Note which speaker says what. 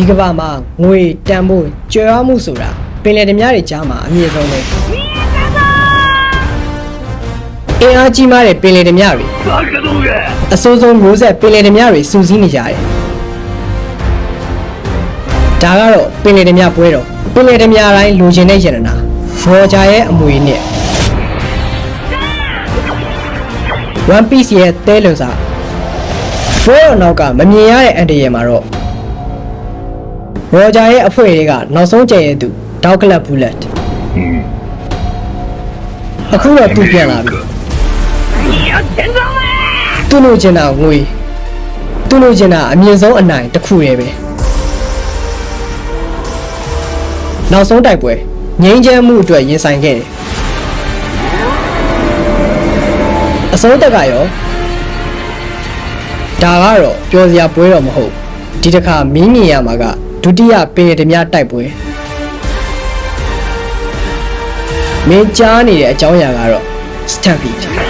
Speaker 1: ဒီကဘာမှာငွေတန်ဖို့ကြွယ်ဝမှုဆိုတာပင်လယ်ဓမြတွေကြားမှာအမြင့်ဆုံးပဲအင်အားကြီးမားတဲ့ပင်လယ်ဓမြတွေအစိုးဆုံးမျိုးဆက်ပင်လယ်ဓမြတွေစူးစီးနေကြတယ်ဒါကတော့ပင်လယ်ဓမြပွဲတော့ပင်လယ်ဓမြတိုင်းလူချင်းတဲ့ယန္တနာရော်ဂျာရဲ့အမွေနဲ့ One Piece ရဲ့တဲလွန်စာပွဲတော်နောက်ကမမြင်ရတဲ့အန်တရယ်မှာတော့ ရော်ဂျာရဲ့အဖွဲ့တွေကနောက်ဆုံးကျန်ရသူဒေါက်ကလပ်ဘူလက်အခုတော့သူပြန်လာပြီသူ့လိုချင်တာငွေသူ့လိုချင်တာအမြင့်ဆုံးအနိုင်တစ်ခုရဲ့ပဲနောက်ဆုံးတိုက်ပွဲငိမ့်ချမ်းမှုအတွက်ရင်ဆိုင်ခဲ့တယ်အစိုးတက်ကရောဒါကတော့ပြောစရာပွဲတော့မဟုတ်ဒီတစ်ခါမင်းမြင်ရမှာက ဒုတိယပင်ရဓမြတိုက်ပွဲမင်းကြားနေတဲ့အကြောင်းအရာကတော့ Stampede